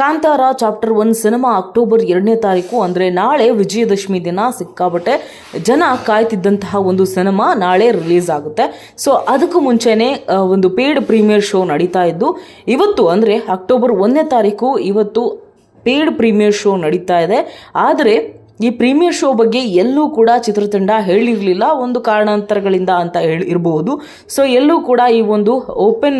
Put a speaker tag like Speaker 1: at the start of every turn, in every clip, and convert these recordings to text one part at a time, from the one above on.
Speaker 1: Kantara chapter one cinema October ಎರಡನೇ ತಾರೀಕು, ಅಂದರೆ ನಾಳೆ ವಿಜಯದಶಮಿ ದಿನ ಸಿಕ್ಕಾಬಟ್ಟೆ ಜನ ಕಾಯ್ತಿದ್ದಂತಹ ಒಂದು ಸಿನಿಮಾ ನಾಳೆ ರಿಲೀಸ್ ಆಗುತ್ತೆ. ಸೊ ಅದಕ್ಕೂ ಮುಂಚೆನೇ ಒಂದು ಪೇಯ್ಡ್ ಪ್ರೀಮಿಯರ್ ಶೋ ನಡೀತಾ ಇದ್ದು, ಇವತ್ತು ಅಂದರೆ ಅಕ್ಟೋಬರ್ ಒಂದನೇ ತಾರೀಕು ಇವತ್ತು ಪೇಯ್ಡ್ ಪ್ರೀಮಿಯರ್ ಶೋ ನಡೀತಾ ಇದೆ. ಆದರೆ ಈ ಪ್ರೀಮಿಯರ್ ಶೋ ಬಗ್ಗೆ ಎಲ್ಲೂ ಕೂಡ ಚಿತ್ರತಂಡ ಹೇಳಿರಲಿಲ್ಲ. ಒಂದು ಕಾರಣಾಂತರಗಳಿಂದ ಅಂತ ಹೇಳಿ ಇರಬಹುದು ಸೊ ಎಲ್ಲೂ ಕೂಡ ಈ ಒಂದು ಓಪನ್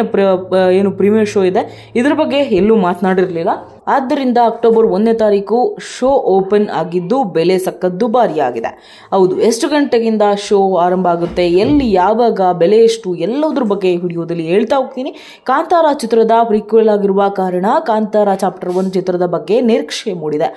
Speaker 1: ಏನು ಪ್ರೀಮಿಯರ್ ಶೋ ಇದೆ. ಇದ್ರ ಬಗ್ಗೆ ಎಲ್ಲೂ ಮಾತನಾಡಿರಲಿಲ್ಲ. ಆದ್ದರಿಂದ ಅಕ್ಟೋಬರ್ ಒಂದನೇ ತಾರೀಕು ಶೋ ಓಪನ್ ಆಗಿದ್ದು ಬೆಲೆ ಸಖತ್ ದುಬಾರಿಯಾಗಿದೆ ಹೌದು, ಎಷ್ಟು ಗಂಟೆಗಿಂದ ಶೋ ಆರಂಭ ಆಗುತ್ತೆ, ಎಲ್ಲಿ ಯಾವಾಗ ಬೆಲೆ ಎಷ್ಟು, ಎಲ್ಲದ್ರ ಬಗ್ಗೆ ವಿಡಿಯೋದಲ್ಲಿ ಹೇಳ್ತಾ ಹೋಗ್ತೀನಿ. ಕಾಂತಾರ ಚಿತ್ರದ ಪ್ರೀಕ್ವೆಲ್ ಆಗಿರುವ ಕಾರಣ ಕಾಂತಾರ ಚಾಪ್ಟರ್ ಒನ್ ಚಿತ್ರದ ಬಗ್ಗೆ ನಿರೀಕ್ಷೆ ಮೂಡಿದೆ.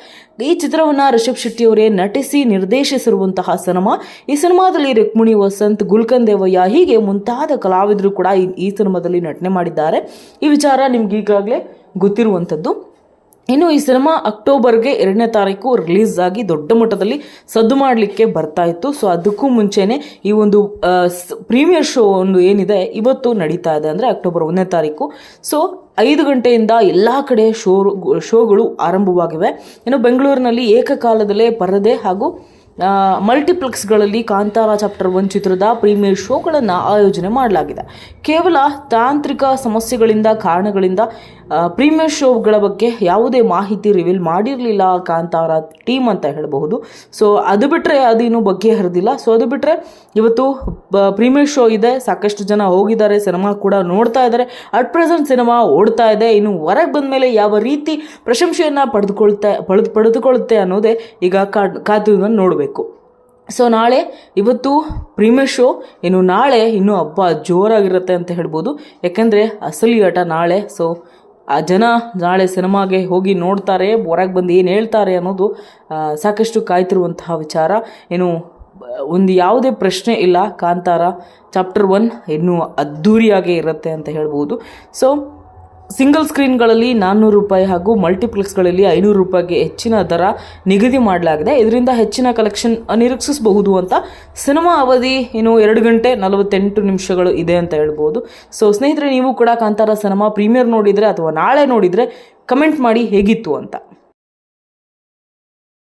Speaker 1: ಈ ಚಿತ್ರವನ್ನು ರಿಷಬ್ ಶೆಟ್ಟಿ ಅವರೇ ನಟಿಸಿ ನಿರ್ದೇಶಿಸಿರುವಂತಹ ಸಿನಿಮಾ. ಈ ಸಿನಿಮಾದಲ್ಲಿ ರುಕ್ಮಿಣಿ ವಸಂತ್, ಗುಲ್ಕನ್ ದೇವಯ್ಯ ಹೀಗೆ ಮುಂತಾದ ಕಲಾವಿದರು ಕೂಡ ಈ- ಸಿನಿಮಾದಲ್ಲಿ ನಟನೆ ಮಾಡಿದ್ದಾರೆ. ಈ ವಿಚಾರ ನಿಮ್ಗೆ ಈಗಾಗಲೇ ಗೊತ್ತಿರುವಂಥದ್ದು. ಇನ್ನು ಈ ಸಿನಿಮಾ ಅಕ್ಟೋಬರ್ಗೆ ಎರಡನೇ ತಾರೀಕು ರಿಲೀಸ್ ಆಗಿ ದೊಡ್ಡ ಮಟ್ಟದಲ್ಲಿ ಸದ್ದು ಮಾಡಲಿಕ್ಕೆ ಬರ್ತಾ ಇತ್ತು. ಸೊ ಅದಕ್ಕೂ ಮುಂಚೆನೆ ಈ ಒಂದು ಪ್ರೀಮಿಯರ್ ಶೋ ಒಂದು ಏನಿದೆ, ಇವತ್ತು ನಡೀತಾ ಇದೆ ಅಂದರೆ ಅಕ್ಟೋಬರ್ ಒಂದನೇ ತಾರೀಕು. ಸೊ ಐದು ಗಂಟೆಯಿಂದ ಎಲ್ಲ ಕಡೆ ಶೋ, ಶೋಗಳು ಆರಂಭವಾಗಿವೆ. ಇನ್ನು ಬೆಂಗಳೂರಿನಲ್ಲಿ ಏಕಕಾಲದಲ್ಲೇ ಪರದೆ ಹಾಗೂ ಮಲ್ಟಿಪ್ಲೆಕ್ಸ್ಗಳಲ್ಲಿ ಕಾಂತಾರ ಚಾಪ್ಟರ್ ಒನ್ ಚಿತ್ರದ ಪ್ರೀಮಿಯರ್ ಶೋಗಳನ್ನು ಆಯೋಜನೆ ಮಾಡಲಾಗಿದೆ. ಕೇವಲ ತಾಂತ್ರಿಕ ಸಮಸ್ಯೆಗಳಿಂದ ಕಾರಣಗಳಿಂದ ಪ್ರೀಮಿಯರ್ ಶೋಗಳ ಬಗ್ಗೆ ಯಾವುದೇ ಮಾಹಿತಿ ರಿವೀಲ್ ಮಾಡಿರಲಿಲ್ಲ ಕಾಂತಾರ ಟೀಮ್ ಅಂತ ಹೇಳಬಹುದು. ಸೊ ಅದು ಬಿಟ್ಟರೆ ಅದೇನು ಬಗ್ಗೆ ಹರಿದಿಲ್ಲ. ಸೊ ಅದು ಬಿಟ್ಟರೆ ಇವತ್ತು ಪ್ರೀಮಿಯರ್ ಶೋ ಇದೆ. ಸಾಕಷ್ಟು ಜನ ಹೋಗಿದ್ದಾರೆ. ಸಿನಿಮಾ ಕೂಡ ನೋಡ್ತಾ ಇದ್ದಾರೆ. ಅಟ್ ಪ್ರೆಸೆಂಟ್ ಸಿನಿಮಾ ಓಡ್ತಾ ಇದೆ. ಇನ್ನು ಹೊರಗೆ ಬಂದ ಮೇಲೆ ಯಾವ ರೀತಿ ಪ್ರಶಂಸೆಯನ್ನು ಪಡೆದುಕೊಳ್ತಾ, ಪಡೆದು, ಪಡೆದುಕೊಳ್ಳುತ್ತೆ ಅನ್ನೋದೇ ಈಗ ಕಾದು ನೋಡಬೇಕು. ಸೊ ನಾಳೆ ಇವತ್ತು ಪ್ರೀಮಿಯರ್ ಶೋ, ಇನ್ನು ನಾಳೆ ಇನ್ನೂ ಹಬ್ಬ ಜೋರಾಗಿರುತ್ತೆ ಅಂತ ಹೇಳ್ಬೋದು. ಯಾಕೆಂದರೆ ಅಸಲಿ ಆಟ ನಾಳೆ. ಸೊ ಆ ಜನ ನಾಳೆ ಸಿನಿಮಾಗೆ ಹೋಗಿ ನೋಡ್ತಾರೆ, ಹೊರಗೆ ಬಂದು ಏನು ಹೇಳ್ತಾರೆ ಅನ್ನೋದು ಸಾಕಷ್ಟು ಕಾಯ್ತಿರುವಂತಹ ವಿಚಾರ. ಏನು ಒಂದು ಯಾವುದೇ ಪ್ರಶ್ನೆ ಇಲ್ಲ, ಕಾಂತಾರ ಚಾಪ್ಟರ್ ಒನ್ ಇನ್ನೂ ಅದ್ಧೂರಿಯಾಗೇ ಇರುತ್ತೆ ಅಂತ ಹೇಳ್ಬೋದು. ಸೊ ಸಿಂಗಲ್ ಸ್ಕ್ರೀನ್ಗಳಲ್ಲಿ ನಾನ್ನೂರು ರೂಪಾಯಿ ಹಾಗೂ ಮಲ್ಟಿಪ್ಲೆಕ್ಸ್ಗಳಲ್ಲಿ ಐನೂರು ರೂಪಾಯಿಗೆ ಹೆಚ್ಚಿನ ದರ ನಿಗದಿ ಮಾಡಲಾಗಿದೆ. ಇದರಿಂದ ಹೆಚ್ಚಿನ ಕಲೆಕ್ಷನ್ ನಿರೀಕ್ಷಿಸಬಹುದು ಅಂತ ಸಿನಿಮಾ ಅವಧಿ ಏನು ಎರಡು ಗಂಟೆ ನಲವತ್ತೆಂಟು ನಿಮಿಷಗಳು ಇದೆ ಅಂತ ಹೇಳ್ಬೋದು. ಸೊ ಸ್ನೇಹಿತರೆ, ನೀವು ಕೂಡ ಕಾಂತಾರ ಸಿನಿಮಾ ಪ್ರೀಮಿಯರ್ ನೋಡಿದರೆ ಅಥವಾ ನಾಳೆ ನೋಡಿದರೆ ಕಮೆಂಟ್ ಮಾಡಿ ಹೇಗಿತ್ತು ಅಂತ.